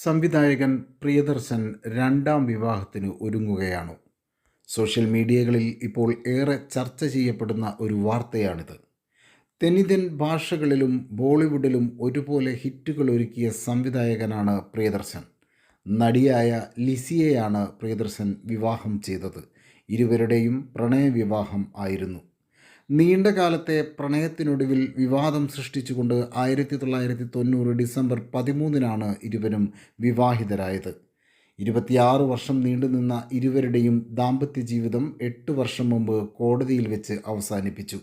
സംവിധായകൻ പ്രിയദർശൻ രണ്ടാം വിവാഹത്തിന് ഒരുങ്ങുകയാണ്. സോഷ്യൽ മീഡിയകളിൽ ഇപ്പോൾ ഏറെ ചർച്ച ചെയ്യപ്പെടുന്ന ഒരു വാർത്തയാണിത്. തെന്നിന്ത്യൻ ഭാഷകളിലും ബോളിവുഡിലും ഒരുപോലെ ഹിറ്റുകൾ ഒരുക്കിയ സംവിധായകനാണ് പ്രിയദർശൻ. നടിയായ ലിസിയെയാണ് പ്രിയദർശൻ വിവാഹം ചെയ്തത്. ഇരുവരുടെയും പ്രണയവിവാഹം ആയിരുന്നു. നീണ്ട കാലത്തെ പ്രണയത്തിനൊടുവിൽ വിവാദം സൃഷ്ടിച്ചുകൊണ്ട് ആയിരത്തി തൊള്ളായിരത്തി തൊണ്ണൂറ് ഡിസംബർ പതിമൂന്നിനാണ് ഇരുവരും വിവാഹിതരായത്. ഇരുപത്തിയാറ് വർഷം നീണ്ടുനിന്ന ഇരുവരുടെയും ദാമ്പത്യ ജീവിതം എട്ട് വർഷം മുമ്പ് കോടതിയിൽ വെച്ച് അവസാനിപ്പിച്ചു.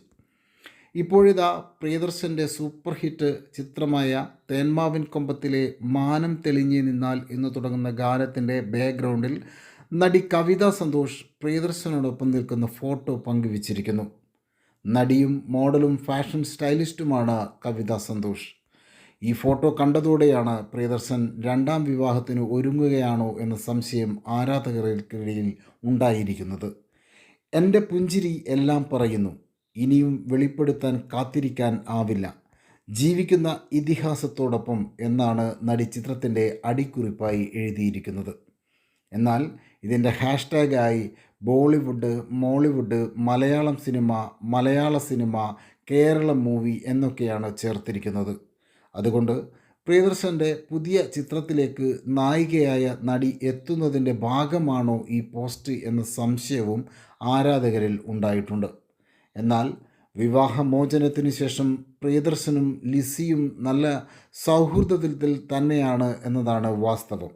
ഇപ്പോഴിതാ പ്രിയദർശന്റെ സൂപ്പർ ഹിറ്റ് ചിത്രമായ തേന്മാവിൻ കൊമ്പത്തിലെ മാനം തെളിഞ്ഞു നിന്നാൽ എന്ന് തുടങ്ങുന്ന ഗാനത്തിന്റെ ബാക്ക്ഗ്രൗണ്ടിൽ നടി കവിത സന്തോഷ് പ്രിയദർശനോടൊപ്പം നിൽക്കുന്ന ഫോട്ടോ പങ്കുവച്ചിരിക്കുന്നു. നടിയും മോഡലും ഫാഷൻ സ്റ്റൈലിസ്റ്റുമാണ് കവിത സന്തോഷ്. ഈ ഫോട്ടോ കണ്ടതോടെയാണ് പ്രിയദർശൻ രണ്ടാം വിവാഹത്തിന് ഒരുങ്ങുകയാണോ എന്ന സംശയം ആരാധകർക്കിടയിൽ ഉണ്ടായിരിക്കുന്നത്. എന്റെ പുഞ്ചിരി എല്ലാം പറയുന്നു. ഇനിയും വെളിപ്പെടുത്താൻ കാത്തിരിക്കാൻ ആവില്ല. ജീവിക്കുന്ന ഇതിഹാസത്തോടൊപ്പം എന്നാണ് നടി ചിത്രത്തിന്റെ അടിക്കുറിപ്പായി എഴുതിയിരിക്കുന്നത്. എന്നാൽ ഇതിന്റെ ഹാഷ്ടാഗായി ബോളിവുഡ് മോളിവുഡ് മലയാളം സിനിമ മലയാള സിനിമ കേരള മൂവി എന്നൊക്കെയാണ് ചേർത്തിരിക്കുന്നത്. അതുകൊണ്ട് പ്രിയദർശന്റെ പുതിയ ചിത്രത്തിലേക്ക് നായികയായ നടി എത്തുന്നതിന്റെ ഭാഗമാണോ ഈ പോസ്റ്റ് എന്ന സംശയവും ആരാധകരിൽ ഉണ്ടായിട്ടുണ്ട്. എന്നാൽ വിവാഹമോചനത്തിന് ശേഷം പ്രിയദർശനും ലിസിയും നല്ല സൗഹൃദത്തിൽ തന്നെയാണ് എന്നതാണ് വാസ്തവം.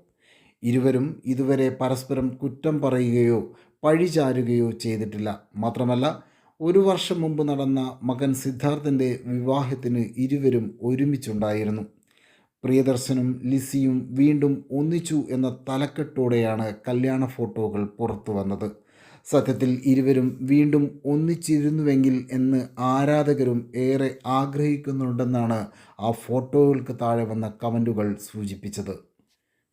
ഇരുവരും ഇതുവരെ പരസ്പരം കുറ്റം പറയുകയോ പഴിചാരുകയോ ചെയ്തിട്ടില്ല. മാത്രമല്ല ഒരു വർഷം മുമ്പ് നടന്ന മകൻ സിദ്ധാർത്ഥിന്റെ വിവാഹത്തിന് ഇരുവരും ഒരുമിച്ചുണ്ടായിരുന്നു. പ്രിയദർശനും ലിസിയും വീണ്ടും ഒന്നിച്ചു എന്ന തലക്കെട്ടോടെയാണ് കല്യാണ ഫോട്ടോകൾ പുറത്തു വന്നത്. സത്യത്തിൽ ഇരുവരും വീണ്ടും ഒന്നിച്ചിരുന്നുവെങ്കിൽ എന്ന് ആരാധകരും ഏറെ ആഗ്രഹിക്കുന്നുണ്ടെന്നാണ് ആ ഫോട്ടോകൾക്ക് താഴെ വന്ന കമന്റുകൾ സൂചിപ്പിച്ചത്.